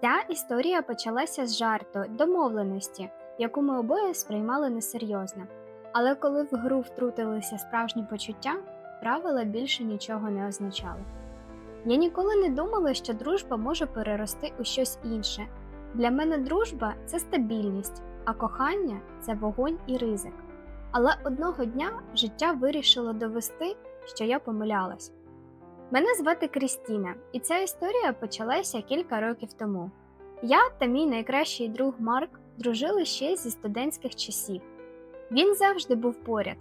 Ця історія почалася з жарту, домовленості, яку ми обоє сприймали несерйозно. Але коли в гру втрутилися справжні почуття, правила більше нічого не означали. Я ніколи не думала, що дружба може перерости у щось інше. Для мене дружба це стабільність, а кохання це вогонь і ризик. Але одного дня життя вирішило довести, що я помилялась. Мене звати Крістіна, і ця історія почалася кілька років тому. Я та мій найкращий друг Марк дружили ще зі студентських часів. Він завжди був поряд.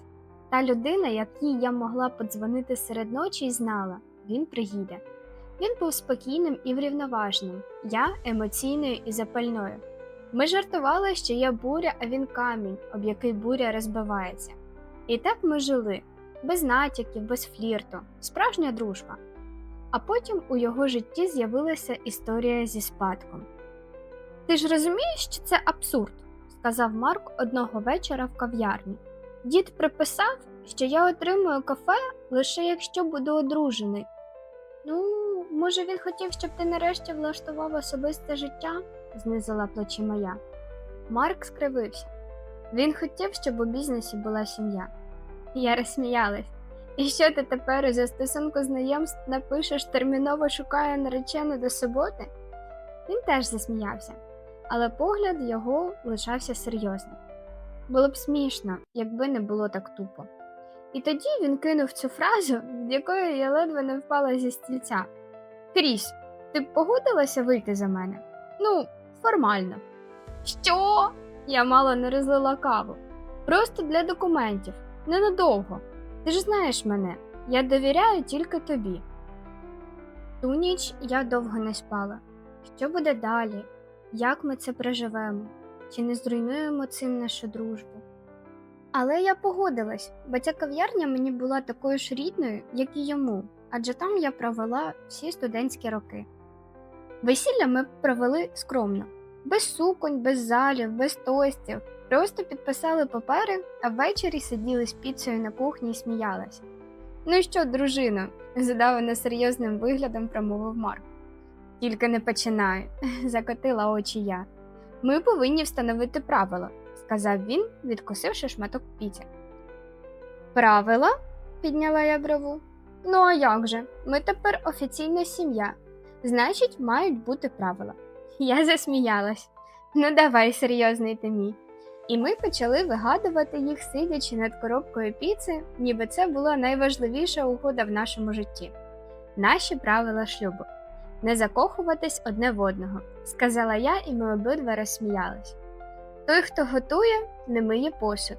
Та людина, якій я могла подзвонити серед ночі, знала, він приїде. Він був спокійним і врівноваженим, я емоційною і запальною. Ми жартували, що я буря, а він камінь, об який буря розбивається. І так ми жили, без натяків, без флірту, справжня дружба. А потім у його житті з'явилася історія зі спадком. Ти ж розумієш, що це абсурд, сказав Марк одного вечора в кав'ярні. Дід приписав, що я отримую кафе лише якщо буду одружений. Ну, може, він хотів, щоб ти нарешті влаштував особисте життя, знизила плечі моя. Марк скривився. Він хотів, щоб у бізнесі була сім'я. Я розсміялась. І що ти тепер за стосунку знайомств напишеш терміново шукає наречену до суботи? Він теж засміявся, але погляд його лишався серйозним. Було б смішно, якби не було так тупо. І тоді він кинув цю фразу, від якої я ледве не впала зі стільця. Кріс, ти б погодилася вийти за мене? Ну, формально. Що? Я мало не розлила каву. Просто для документів, ненадовго. Ти ж знаєш мене, я довіряю тільки тобі. Ту ніч я довго не спала. Що буде далі? Як ми це проживемо? Чи не зруйнуємо цим нашу дружбу? Але я погодилась, бо ця кав'ярня мені була такою ж рідною, як і йому, адже там я провела всі студентські роки. Весілля ми провели скромно, без суконь, без залів, без тостів, просто підписали папери, а ввечері сиділи з піцею на кухні і сміялися. Ну що, дружино, задавано серйозним виглядом промовив Марк. Тільки не починай, закотила очі я. Ми повинні встановити правила, сказав він, відкусивши шматок піці. Правила? підняла я брову. Ну а як же? Ми тепер офіційна сім'я. Значить, мають бути правила. Я засміялась. Ну давай, серйозний ти мій. І ми почали вигадувати їх, сидячи над коробкою піци, ніби це була найважливіша угода в нашому житті. Наші правила шлюбу не закохуватись одне в одного, сказала я, і ми обидва розсміялись. Той, хто готує, не миє посуд.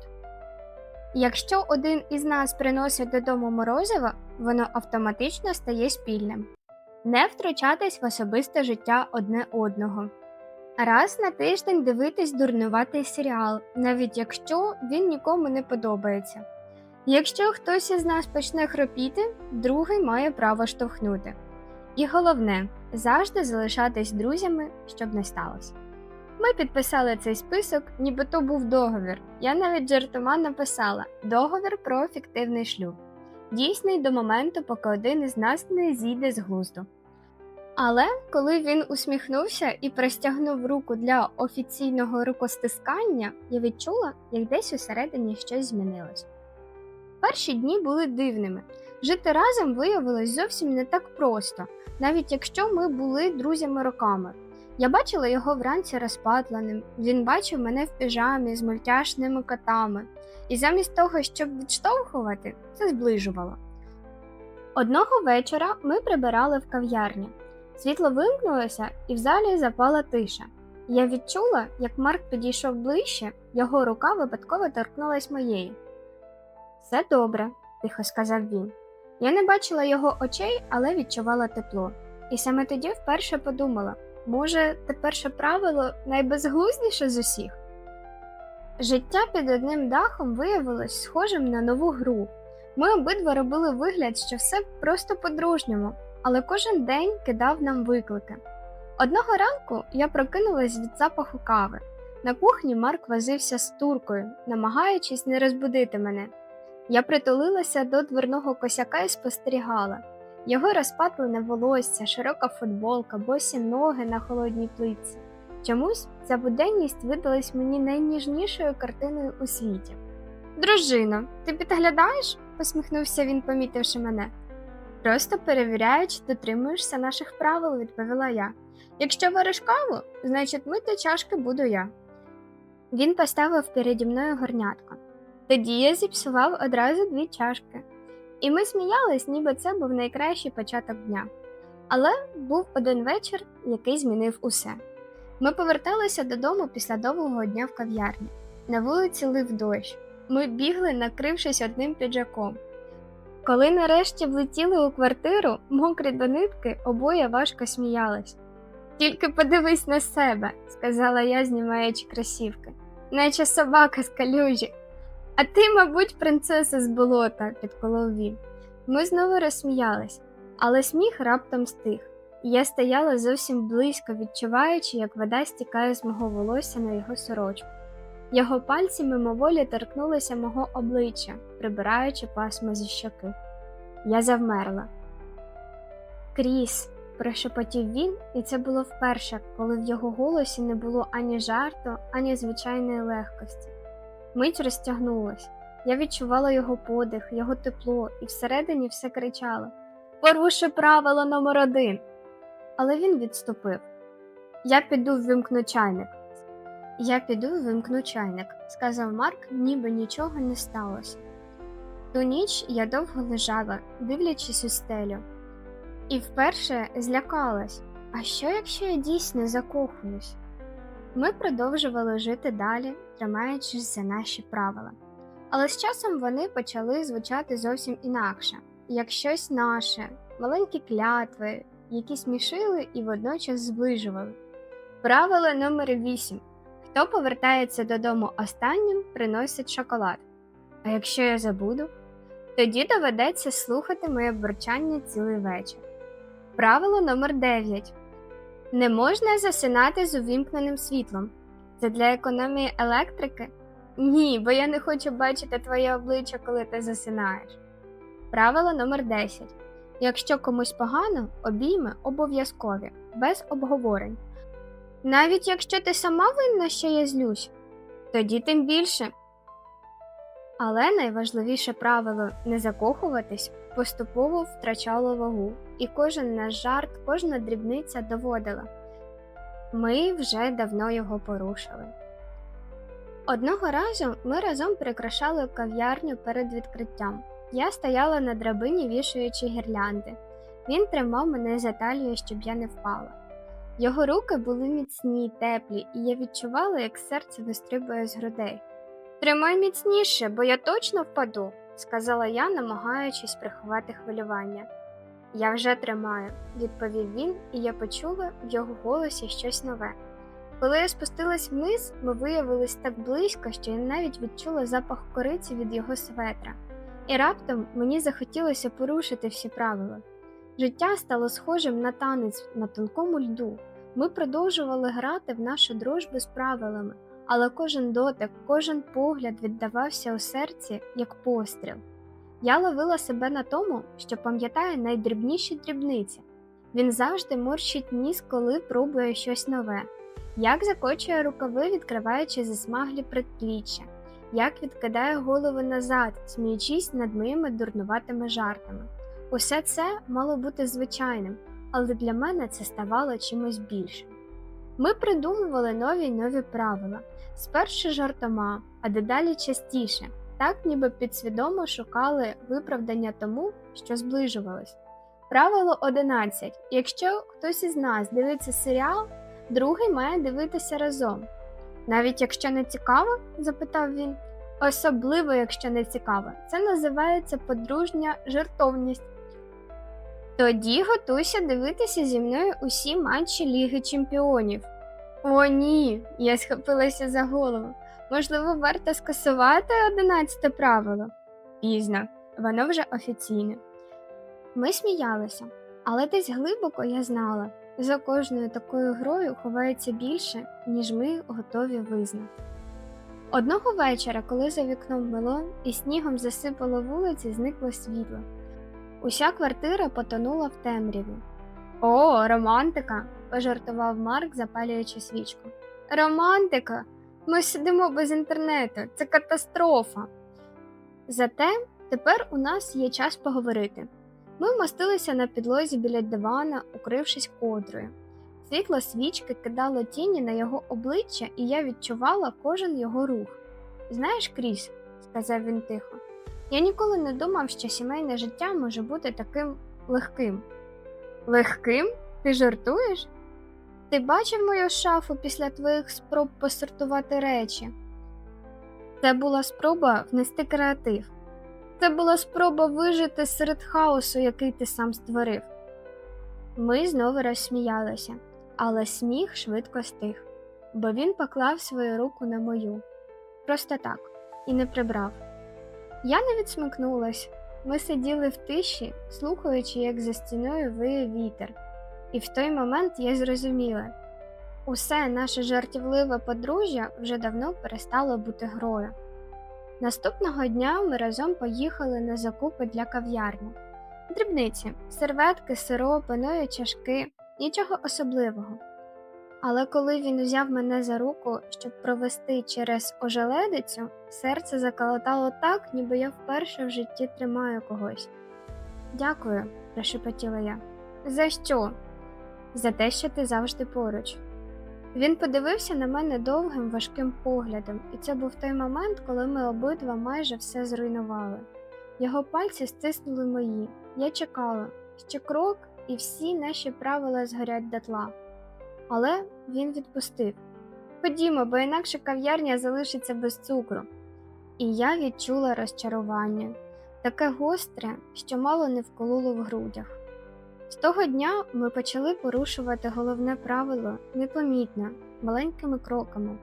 Якщо один із нас приносить додому морозиво, воно автоматично стає спільним. Не втручатись в особисте життя одне одного. Раз на тиждень дивитись дурнуватий серіал, навіть якщо він нікому не подобається. Якщо хтось із нас почне хропіти, другий має право штовхнути. І головне завжди залишатись друзями, щоб не сталося. Ми підписали цей список, ніби то був договір. Я навіть жартома написала договір про фіктивний шлюб, дійсний до моменту, поки один із нас не зійде з глузду. Але коли він усміхнувся і простягнув руку для офіційного рукостискання, я відчула, як десь усередині щось змінилось. Перші дні були дивними. Жити разом виявилось зовсім не так просто, навіть якщо ми були друзями роками. Я бачила його вранці розпатленим, він бачив мене в піжамі з мультяшними котами, і замість того, щоб відштовхувати, це зближувало. Одного вечора ми прибирали в кав'ярні. Світло вимкнулося, і в залі запала тиша. Я відчула, як Марк підійшов ближче, його рука випадково торкнулась моєї. Все добре, тихо сказав він. Я не бачила його очей, але відчувала тепло. І саме тоді вперше подумала може, те перше правило найбезглуздіше з усіх? Життя під одним дахом виявилось схожим на нову гру. Ми обидва робили вигляд, що все просто по-дружньому, але кожен день кидав нам виклики. Одного ранку я прокинулась від запаху кави. На кухні Марк возився з туркою, намагаючись не розбудити мене. Я притулилася до дверного косяка і спостерігала. Його розпатлене волосся, широка футболка, босі ноги на холодній плитці. Чомусь ця буденність видалась мені найніжнішою картиною у світі. Дружино, ти підглядаєш? посміхнувся він, помітивши мене. Просто перевіряю, чи дотримуєшся наших правил, відповіла я. Якщо вариш каву, значить мити чашки буду я. Він поставив переді мною горнятко. Тоді я зіпсував одразу дві чашки, і ми сміялись, ніби це був найкращий початок дня. Але був один вечір, який змінив усе. Ми поверталися додому після довгого дня в кав'ярні. На вулиці лив дощ. Ми бігли, накрившись одним піджаком. Коли нарешті влетіли у квартиру, мокрі до нитки, обоє важко сміялись. Тільки подивись на себе, сказала я, знімаючи кросівки, наче собака з калюжі. А ти, мабуть, принцеса з болота, підколов він. Ми знову розсміялись, але сміх раптом стих, і я стояла зовсім близько, відчуваючи, як вода стікає з мого волосся на його сорочку. Його пальці мимоволі торкнулися мого обличчя, прибираючи пасмо зі щоки. Я завмерла. Кріс, прошепотів він, і це було вперше, коли в його голосі не було ані жарту, ані звичайної легкості. Мить розтягнулась. Я відчувала його подих, його тепло, і всередині все кричало Поруши правило номер один. Але він відступив. Я піду вимкну чайник. Я піду вимкну чайник, сказав Марк, ніби нічого не сталося. Ту ніч я довго лежала, дивлячись у стелю, і вперше злякалась. А що, якщо я дійсно закохуюсь? Ми продовжували жити далі, тримаючись за наші правила. Але з часом вони почали звучати зовсім інакше, як щось наше, маленькі клятви, які смішили і водночас зближували. Правило номер 8 Хто повертається додому останнім, приносить шоколад. А якщо я забуду, тоді доведеться слухати моє бурчання цілий вечір. Правило номер 9 Не можна засинати з увімкненим світлом. Це для економії електрики? Ні, бо я не хочу бачити твоє обличчя, коли ти засинаєш. Правило номер 10 Якщо комусь погано, обійми обов'язкові, без обговорень. Навіть якщо ти сама винна, що я злюсь, тоді тим більше. Але найважливіше правило не закохуватись поступово втрачало вагу, і кожен наш жарт, кожна дрібниця доводила ми вже давно його порушили. Одного разу ми разом прикрашали кав'ярню перед відкриттям. Я стояла на драбині, вішаючи гірлянди. Він тримав мене за талію, щоб я не впала. Його руки були міцні, теплі, і я відчувала, як серце вистрибує з грудей. Тримай міцніше, бо я точно впаду, сказала я, намагаючись приховати хвилювання. Я вже тримаю, відповів він, і я почула в його голосі щось нове. Коли я спустилась вниз, ми виявились так близько, що я навіть відчула запах кориці від його светра, і раптом мені захотілося порушити всі правила. Життя стало схожим на танець на тонкому льду. Ми продовжували грати в нашу дружбу з правилами, але кожен дотик, кожен погляд віддавався у серці як постріл. Я ловила себе на тому, що пам'ятає найдрібніші дрібниці. Він завжди морщить ніс, коли пробує щось нове, як закочує рукави, відкриваючи засмаглі предпліччя, як відкидає голову назад, сміючись над моїми дурнуватими жартами. Усе це мало бути звичайним, але для мене це ставало чимось більшим. Ми придумували нові й нові правила, спершу жартома, а дедалі частіше, так ніби підсвідомо шукали виправдання тому, що зближувались. Правило 11. Якщо хтось із нас дивиться серіал, другий має дивитися разом. Навіть якщо не цікаво? запитав він. Особливо, якщо не цікаво, це називається подружня жертовність. Тоді готуйся дивитися зі мною усі матчі Ліги Чемпіонів. О, ні, я схопилася за голову. Можливо, варто скасувати одинадцяте правило. Пізно, воно вже офіційне. Ми сміялися, але десь глибоко я знала, за кожною такою грою ховається більше, ніж ми готові визнати. Одного вечора, коли за вікном мело і снігом засипало вулиці, зникло світло. Уся квартира потонула в темряві. О, романтика! пожартував Марк, запалюючи свічку. Романтика! Ми сидимо без інтернету, це катастрофа. Зате тепер у нас є час поговорити. Ми вмостилися на підлозі біля дивана, укрившись кодрою. Світло свічки кидало тіні на його обличчя, і я відчувала кожен його рух. Знаєш, Кріс, сказав він тихо, я ніколи не думав, що сімейне життя може бути таким легким. Легким? Ти жартуєш? Ти бачив мою шафу після твоїх спроб посортувати речі? Це була спроба внести креатив. Це була спроба вижити серед хаосу, який ти сам створив. Ми знову розсміялися, але сміх швидко стих, бо він поклав свою руку на мою. Просто так, і не прибрав. Я не відсмикнулась. Ми сиділи в тиші, слухаючи, як за стіною виє вітер. І в той момент я зрозуміла усе наше жартівливе подружжя вже давно перестало бути грою. Наступного дня ми разом поїхали на закупи для кав'ярні. Дрібниці, серветки, сиропи, нові чашки, нічого особливого. Але коли він взяв мене за руку, щоб провести через ожеледицю, серце заколотало так, ніби я вперше в житті тримаю когось. Дякую, прошепотіла я. За що? За те, що ти завжди поруч. Він подивився на мене довгим важким поглядом, і це був той момент, коли ми обидва майже все зруйнували. Його пальці стиснули мої. Я чекала, ще крок, і всі наші правила згорять дотла. Але він відпустив Ходімо, бо інакше кав'ярня залишиться без цукру. І я відчула розчарування таке гостре, що мало не вкололо в грудях. З того дня ми почали порушувати головне правило непомітно, маленькими кроками.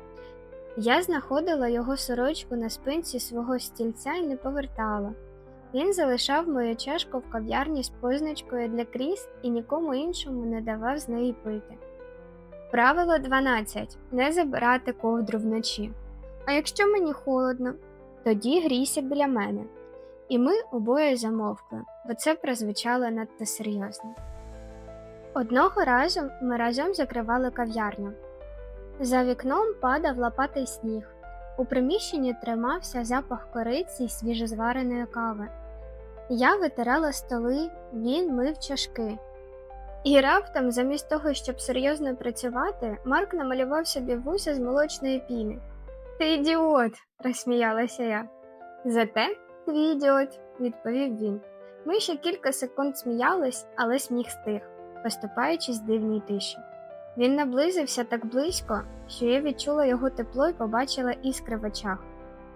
Я знаходила його сорочку на спинці свого стільця і не повертала. Він залишав мою чашку в кав'ярні з позначкою для кріс і нікому іншому не давав з неї пити. Правило 12. Не забирати ковдру вночі. А якщо мені холодно, тоді грійся біля мене. І ми обоє замовкли, бо це прозвучало надто серйозно. Одного разу ми разом закривали кав'ярню. За вікном падав лопатий сніг. У приміщенні тримався запах кориці й свіжозвареної кави. Я витирала столи, він мив чашки. І раптом, замість того, щоб серйозно працювати, Марк намалював собі вуся з молочної піни. Ти ідіот, розсміялася я. Зате твій ідіот, відповів він. Ми ще кілька секунд сміялись, але сміх стих, поступаючись дивній тиші. Він наблизився так близько, що я відчула його тепло і побачила іскри в очах.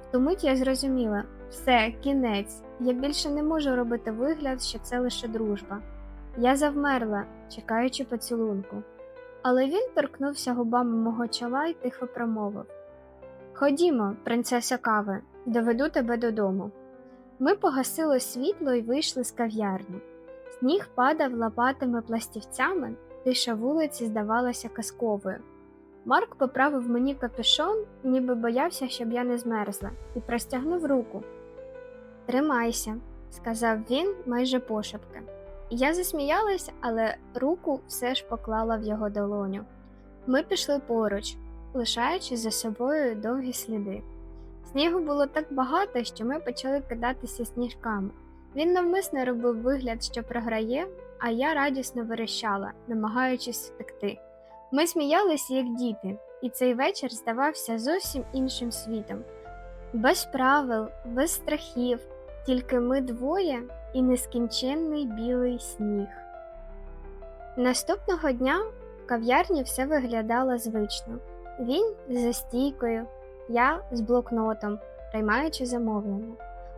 В ту мить я зрозуміла все, кінець, я більше не можу робити вигляд, що це лише дружба. Я завмерла, чекаючи поцілунку, але він торкнувся губами мого чола і тихо промовив Ходімо, принцеса кави, доведу тебе додому. Ми погасили світло і вийшли з кав'ярні. Сніг падав лопатими пластівцями, тиша вулиці здавалася казковою. Марк поправив мені капюшон, ніби боявся, щоб я не змерзла, і простягнув руку. Тримайся, сказав він майже пошепки. Я засміялась, але руку все ж поклала в його долоню. Ми пішли поруч, лишаючи за собою довгі сліди. Снігу було так багато, що ми почали кидатися сніжками. Він навмисно робив вигляд, що програє, а я радісно верещала, намагаючись втекти. Ми сміялися, як діти, і цей вечір здавався зовсім іншим світом. Без правил, без страхів, тільки ми двоє і нескінченний білий сніг. Наступного дня в кав'ярні все виглядало звично. Він за стійкою, я з блокнотом, приймаючи замовлення.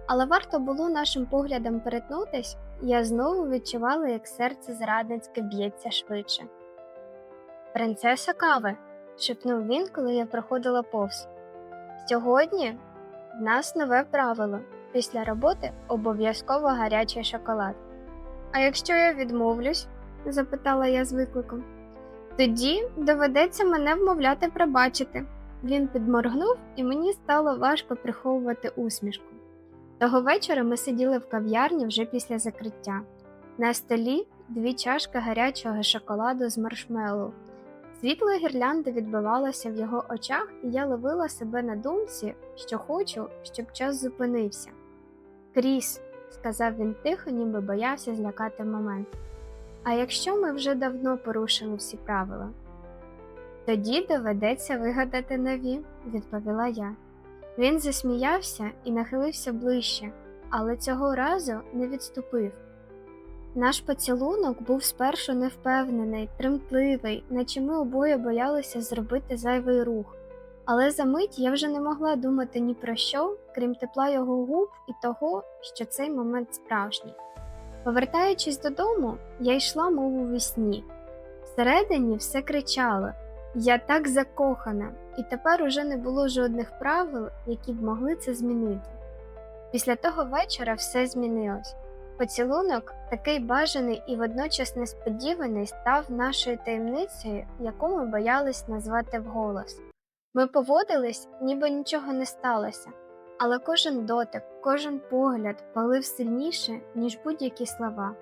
Але варто було нашим поглядом перетнутись, я знову відчувала, як серце зрадницьке б'ється швидше. Принцеса кави, шепнув він, коли я проходила повз. Сьогодні в нас нове правило після роботи обов'язково гарячий шоколад. А якщо я відмовлюсь? запитала я з викликом. Тоді доведеться мене вмовляти пробачити. Він підморгнув, і мені стало важко приховувати усмішку. Того вечора ми сиділи в кав'ярні вже після закриття. На столі дві чашки гарячого шоколаду з маршмеллоу. Світло гірлянди відбивалося в його очах, і я ловила себе на думці, що хочу, щоб час зупинився. Кріс, сказав він тихо, ніби боявся злякати момент. А якщо ми вже давно порушили всі правила? Тоді доведеться вигадати нові, відповіла я. Він засміявся і нахилився ближче, але цього разу не відступив. Наш поцілунок був спершу невпевнений, тремтливий, наче ми обоє боялися зробити зайвий рух, але за мить я вже не могла думати ні про що, крім тепла його губ і того, що цей момент справжній. Повертаючись додому, я йшла, мов у вісні. Всередині все кричало Я так закохана, і тепер уже не було жодних правил, які б могли це змінити. Після того вечора все змінилось. Поцілунок, такий бажаний і водночас несподіваний, став нашою таємницею, яку ми боялись назвати вголос. Ми поводились, ніби нічого не сталося, але кожен дотик, кожен погляд палив сильніше, ніж будь-які слова.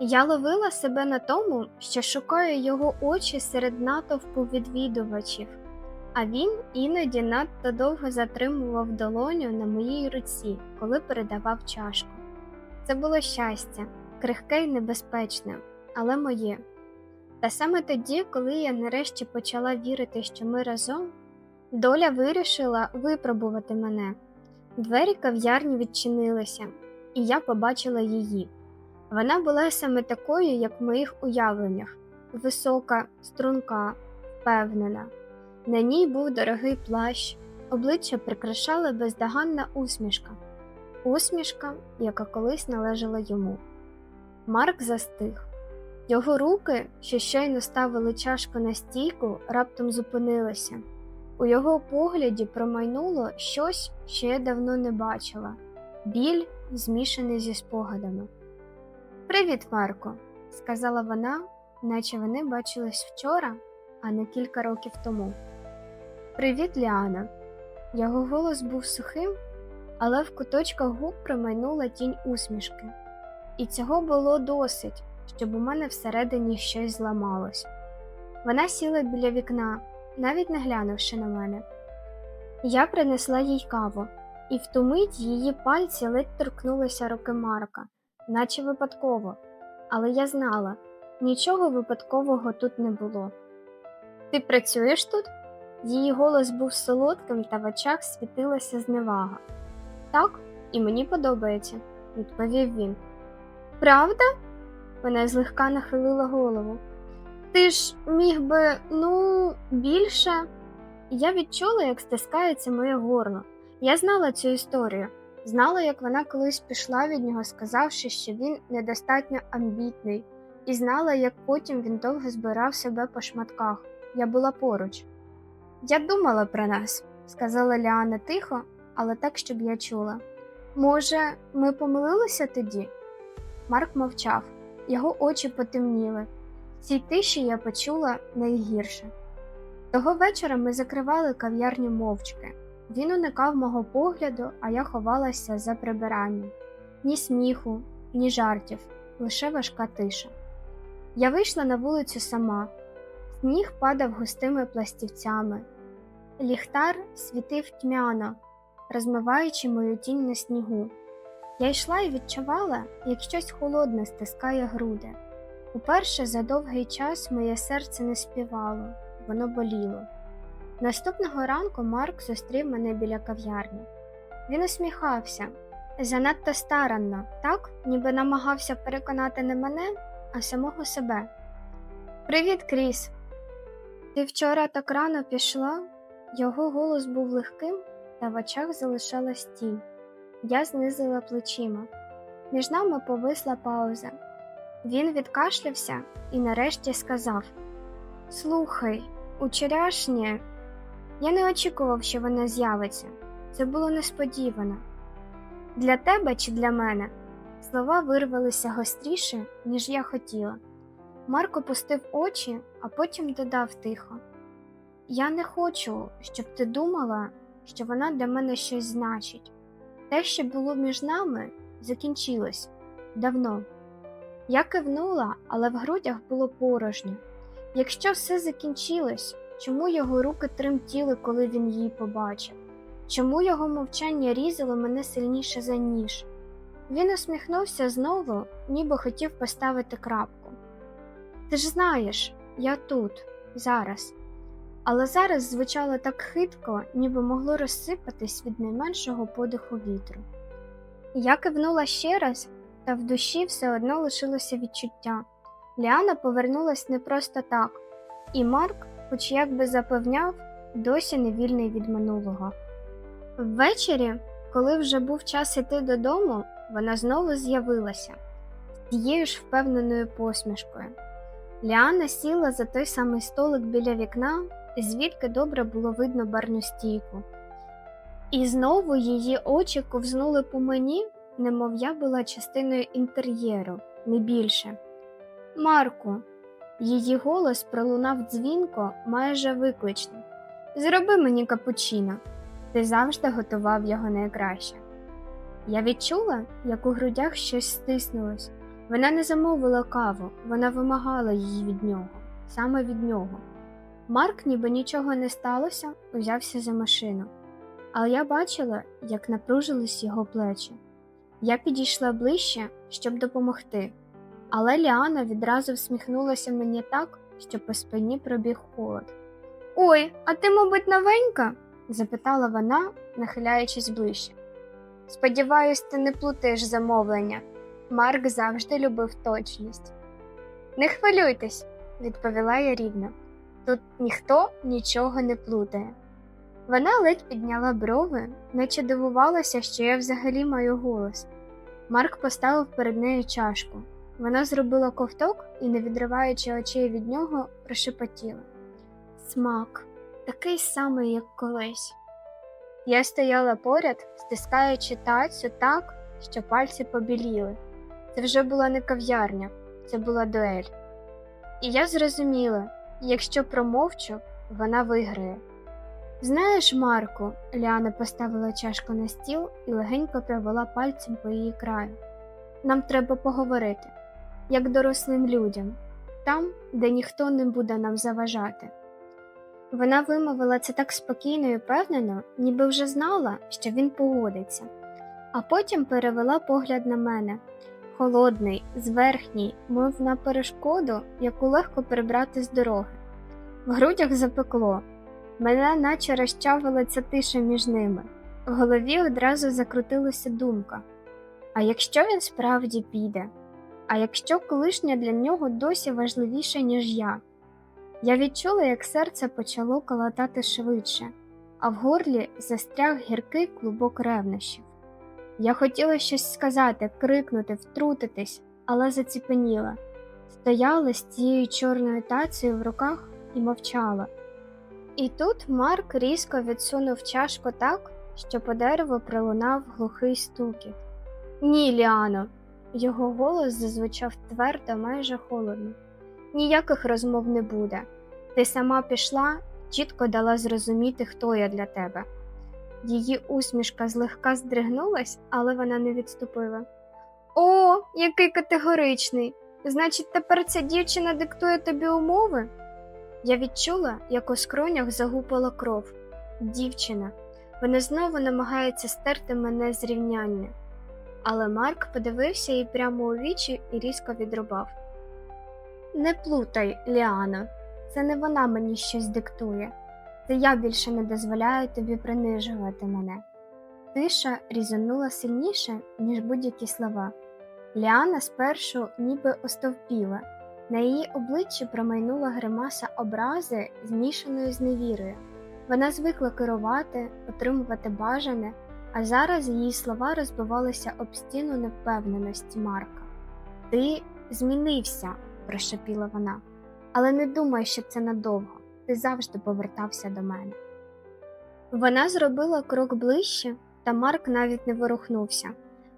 Я ловила себе на тому, що шукаю його очі серед натовпу відвідувачів, а він іноді надто довго затримував долоню на моїй руці, коли передавав чашку. Це було щастя, крихке й небезпечне, але моє. Та саме тоді, коли я нарешті почала вірити, що ми разом, доля вирішила випробувати мене. Двері кав'ярні відчинилися, і я побачила її. Вона була саме такою, як в моїх уявленнях висока, струнка, впевнена. На ній був дорогий плащ, обличчя прикрашала бездоганна усмішка усмішка, яка колись належала йому. Марк застиг. Його руки, що щойно ставили чашку на стійку, раптом зупинилися. У його погляді промайнуло щось, що я давно не бачила біль, змішаний зі спогадами. Привіт, Марко, сказала вона, наче вони бачились вчора, а не кілька років тому. Привіт, Ліана. Його голос був сухим але в куточках губ промайнула тінь усмішки, і цього було досить, щоб у мене всередині щось зламалось. Вона сіла біля вікна, навіть не глянувши на мене. Я принесла їй каву, і в ту мить її пальці ледь торкнулися руки Марка, наче випадково, але я знала, нічого випадкового тут не було. Ти працюєш тут? Її голос був солодким, та в очах світилася зневага. Так, і мені подобається, відповів він. Правда? Вона злегка нахилила голову. Ти ж міг би, ну, більше. Я відчула, як стискається моє горло. Я знала цю історію, знала, як вона колись пішла від нього, сказавши, що він недостатньо амбітний, і знала, як потім він довго збирав себе по шматках. Я була поруч. Я думала про нас, сказала Ліана тихо, але так, щоб я чула. Може, ми помилилися тоді? Марк мовчав, його очі потемніли. В цій тиші я почула найгірше. Того вечора ми закривали кав'ярню мовчки. Він уникав мого погляду, а я ховалася за прибиранням. Ні сміху, ні жартів, лише важка тиша. Я вийшла на вулицю сама, сніг падав густими пластівцями. Ліхтар світив тьмяно, розмиваючи мою тінь на снігу. Я йшла і відчувала, як щось холодне стискає груди. Уперше за довгий час моє серце не співало, воно боліло. Наступного ранку Марк зустрів мене біля кав'ярні. Він усміхався занадто старанно, так, ніби намагався переконати не мене, а самого себе. Привіт, Кріс! Ти вчора так рано пішла? Його голос був легким, та в очах залишалась тінь. Я знизила плечима. Між нами повисла пауза. Він відкашлявся і нарешті сказав: Слухай, учорашнє, я не очікував, що вона з'явиться. Це було несподівано. Для тебе чи для мене? Слова вирвалися гостріше, ніж я хотіла. Марко пустив очі, а потім додав тихо: Я не хочу, щоб ти думала, що вона для мене щось значить. Те, що було між нами, закінчилось давно. Я кивнула, але в грудях було порожньо. Якщо все закінчилось, чому його руки тремтіли, коли він її побачив? Чому його мовчання різало мене сильніше за ніж? Він усміхнувся знову, ніби хотів поставити крапку. Ти ж знаєш, я тут, зараз. Але зараз звучало так хитко, ніби могло розсипатись від найменшого подиху вітру. Я кивнула ще раз, та в душі все одно лишилося відчуття. Ліана повернулась не просто так, і Марк, хоч як би запевняв, досі не вільний від минулого. Ввечері, коли вже був час іти додому, вона знову з'явилася з тією ж впевненою посмішкою. Ліана сіла за той самий столик біля вікна, звідки добре було видно барну стійку. І знову її очі ковзнули по мені, немов я була частиною інтер'єру, не більше. Марку, її голос пролунав дзвінко, майже виклично. Зроби мені капучино. Ти завжди готував його найкраще. Я відчула, як у грудях щось стиснулось. Вона не замовила каву, вона вимагала її від нього, саме від нього. Марк, ніби нічого не сталося, узявся за машину, але я бачила, як напружились його плечі. Я підійшла ближче, щоб допомогти, але Ліана відразу всміхнулася мені так, що по спині пробіг холод. Ой, а ти, мабуть, новенька? запитала вона, нахиляючись ближче. Сподіваюсь, ти не плутаєш замовлення. Марк завжди любив точність. Не хвилюйтесь, відповіла я рівно. Тут ніхто нічого не плутає. Вона ледь підняла брови, наче дивувалася, що я взагалі маю голос. Марк поставив перед нею чашку. Вона зробила ковток і, не відриваючи очей від нього, прошепотіла. Смак, такий самий, як колись. Я стояла поряд, стискаючи тацю так, що пальці побіліли. Це вже була не кав'ярня, це була дуель. І я зрозуміла, якщо промовчу, вона виграє. Знаєш, Марку, Ліана поставила чашку на стіл і легенько провела пальцем по її краю. Нам треба поговорити, як дорослим людям, там, де ніхто не буде нам заважати. Вона вимовила це так спокійно і впевнено, ніби вже знала, що він погодиться, а потім перевела погляд на мене холодний, зверхній, мов на перешкоду, яку легко перебрати з дороги. В грудях запекло, мене наче розчавила ця тиша між ними. В голові одразу закрутилася думка: а якщо він справді піде? А якщо колишня для нього досі важливіша, ніж я? Я відчула, як серце почало колотати швидше, а в горлі застряг гіркий клубок ревнощів. Я хотіла щось сказати, крикнути, втрутитись, але заціпеніла, стояла з цією чорною тацею в руках і мовчала. І тут Марк різко відсунув чашку так, що по дереву пролунав глухий стукіт. Ні, Ліано, його голос зазвучав твердо, майже холодно. Ніяких розмов не буде. Ти сама пішла, чітко дала зрозуміти, хто я для тебе. Її усмішка злегка здригнулась, але вона не відступила. О, який категоричний! Значить, тепер ця дівчина диктує тобі умови? Я відчула, як у скронях загупала кров. Дівчина, вона знову намагається стерти мене з рівняння. Але Марк подивився їй прямо у вічі і різко відрубав. Не плутай, Ліано, це не вона мені щось диктує, це я більше не дозволяю тобі принижувати мене. Тиша різанула сильніше, ніж будь-які слова. Ліана спершу ніби остовпіла, на її обличчі промайнула гримаса образи, змішаної з невірою. Вона звикла керувати, отримувати бажане, а зараз її слова розбивалися об стіну невпевненості Марка. Ти змінився прошепіла вона. Але не думай, що це надовго, ти завжди повертався до мене. Вона зробила крок ближче, та Марк навіть не ворухнувся,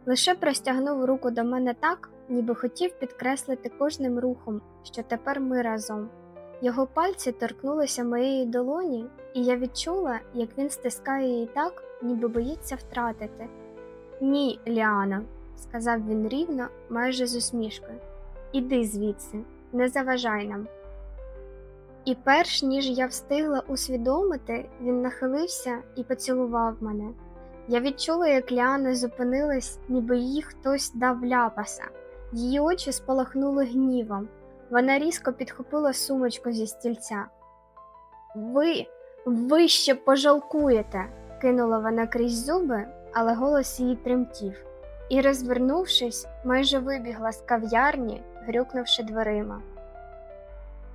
лише простягнув руку до мене так, ніби хотів підкреслити кожним рухом, що тепер ми разом. Його пальці торкнулися моєї долоні, і я відчула, як він стискає її так, ніби боїться втратити. Ні, Ліана, сказав він рівно, майже з усмішкою. Іди звідси, не заважай нам. І перш ніж я встигла усвідомити, він нахилився і поцілував мене. Я відчула, як Ліана зупинилась, ніби їй хтось дав ляпаса. Її очі спалахнули гнівом. Вона різко підхопила сумочку зі стільця. Ви, ви ще пожалкуєте, кинула вона крізь зуби, але голос її тремтів, і, розвернувшись, майже вибігла з кав'ярні, грюкнувши дверима.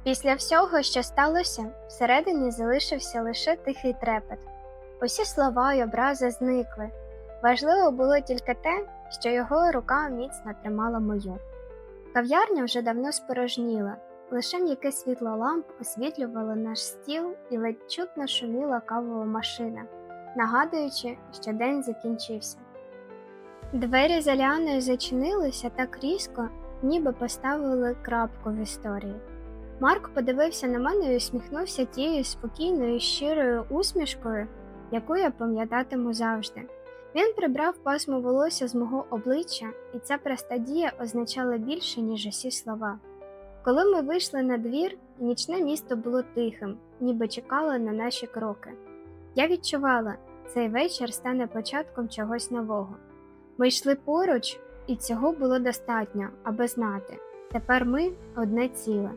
Після всього, що сталося, всередині залишився лише тихий трепет. Усі слова й образи зникли. Важливо було тільки те, що його рука міцно тримала мою. Кав'ярня вже давно спорожніла, лише м'яке світло ламп освітлювало наш стіл і ледь чутно шуміла кавова машина, нагадуючи, що день закінчився. Двері за Ліаною зачинилися так різко, ніби поставили крапку в історії. Марк подивився на мене і усміхнувся тією спокійною щирою усмішкою, яку я пам'ятатиму завжди. Він прибрав пасмо волосся з мого обличчя, і ця проста дія означала більше, ніж усі слова. Коли ми вийшли на двір, нічне місто було тихим, ніби чекало на наші кроки. Я відчувала, цей вечір стане початком чогось нового. Ми йшли поруч, і цього було достатньо, аби знати. Тепер ми одне ціле.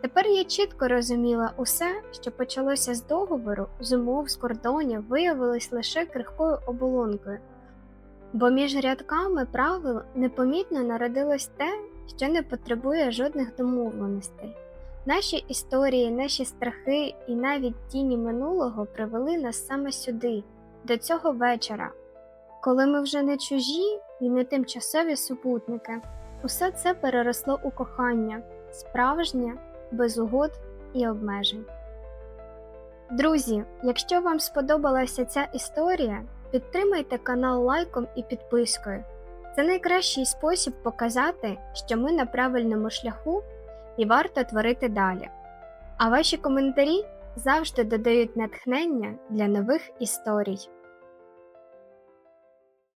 Тепер я чітко розуміла усе, що почалося з договору, з умов, з кордонів, виявилось лише крихкою оболонкою, бо між рядками правил непомітно народилось те, що не потребує жодних домовленостей. Наші історії, наші страхи і навіть тіні минулого привели нас саме сюди, до цього вечора, коли ми вже не чужі і не тимчасові супутники. Усе це переросло у кохання, справжнє без угод і обмежень. Друзі, якщо вам сподобалася ця історія, підтримайте канал лайком і підпискою. Це найкращий спосіб показати, що ми на правильному шляху і варто творити далі. А ваші коментарі завжди додають натхнення для нових історій.